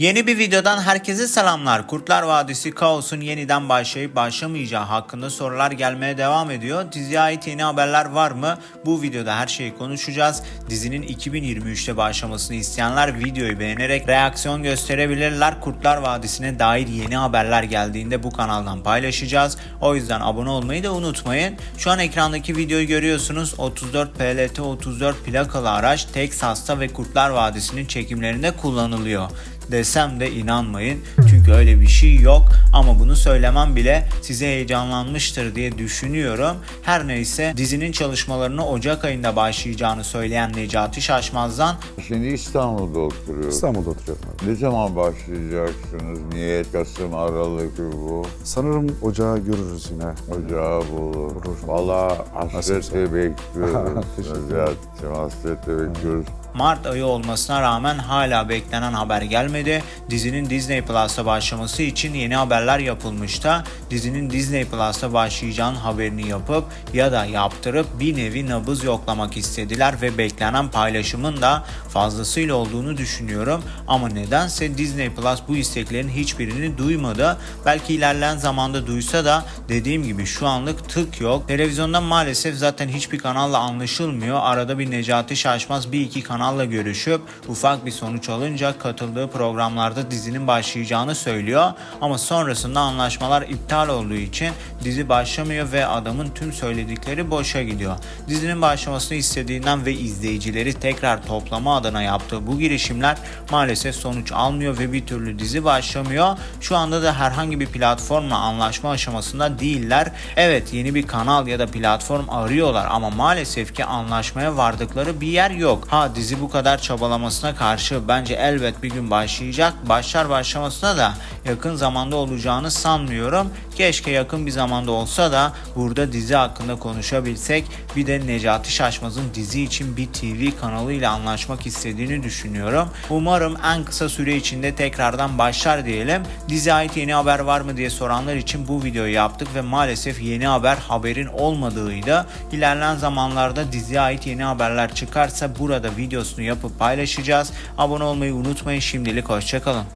Yeni bir videodan herkese selamlar. Kurtlar Vadisi Kaos'un yeniden başlayıp başlamayacağı hakkında sorular gelmeye devam ediyor. Diziye ait yeni haberler var mı? Bu videoda her şeyi konuşacağız. Dizinin 2023'te başlamasını isteyenler videoyu beğenerek reaksiyon gösterebilirler. Kurtlar Vadisi'ne dair yeni haberler geldiğinde bu kanaldan paylaşacağız. O yüzden abone olmayı da unutmayın. Şu an ekrandaki videoyu görüyorsunuz. 34 PLT 34 plakalı araç Teksas'ta ve Kurtlar Vadisi'nin çekimlerinde kullanılıyor desem de inanmayın. Çünkü öyle bir şey yok ama bunu söylemem bile size heyecanlanmıştır diye düşünüyorum. Her neyse dizinin çalışmalarını Ocak ayında başlayacağını söyleyen Necati Şaşmaz'dan Şimdi İstanbul'da oturuyoruz. İstanbul'da oturuyorum abi. Ne zaman başlayacaksınız? Niyet Kasım, Aralık bu. Sanırım ocağı görürüz yine. Ocağı bulur. Valla hasretle bekliyoruz. Teşekkür ederim. Necati'cim hasretle bekliyoruz. Mart ayı olmasına rağmen hala beklenen haber gelmedi. Dizinin Disney Plus'ta başlaması için yeni haberler yapılmıştı. Dizinin Disney Plus'ta başlayacağının haberini yapıp ya da yaptırıp bir nevi nabız yoklamak istediler ve beklenen paylaşımın da fazlasıyla olduğunu düşünüyorum. Ama nedense Disney Plus bu isteklerin hiçbirini duymadı. Belki ilerleyen zamanda duysa da dediğim gibi şu anlık tık yok. Televizyonda maalesef zaten hiçbir kanalla anlaşılmıyor. Arada bir Necati Şaşmaz bir iki kanalla görüşüp ufak bir sonuç alınca katıldığı programlarda dizinin başlayacağını söylüyor. Ama sonrasında anlaşmalar iptal olduğu için dizi başlamıyor ve adamın tüm söyledikleri boşa gidiyor. Dizinin başlamasını istediğinden ve izleyicileri tekrar toplama adına yaptığı bu girişimler maalesef sonuç almıyor ve bir türlü dizi başlamıyor. Şu anda da herhangi bir platformla anlaşma aşamasında değiller. Evet yeni bir kanal ya da platform arıyorlar ama maalesef ki anlaşmaya vardıkları bir yer yok. Ha dizi bu kadar çabalamasına karşı bence elbet bir gün başlayacak. Başlar başlamasına da yakın zamanda olacağını sanmıyorum. Keşke yakın bir zamanda olsa da burada dizi hakkında konuşabilsek. Bir de Necati Şaşmaz'ın dizi için bir TV kanalıyla anlaşmak istediğini düşünüyorum. Umarım en kısa süre içinde tekrardan başlar diyelim. Dizi ait yeni haber var mı diye soranlar için bu videoyu yaptık ve maalesef yeni haber haberin olmadığıydı. İlerleyen zamanlarda diziye ait yeni haberler çıkarsa burada videosunu yapıp paylaşacağız. Abone olmayı unutmayın. Şimdilik hoşçakalın.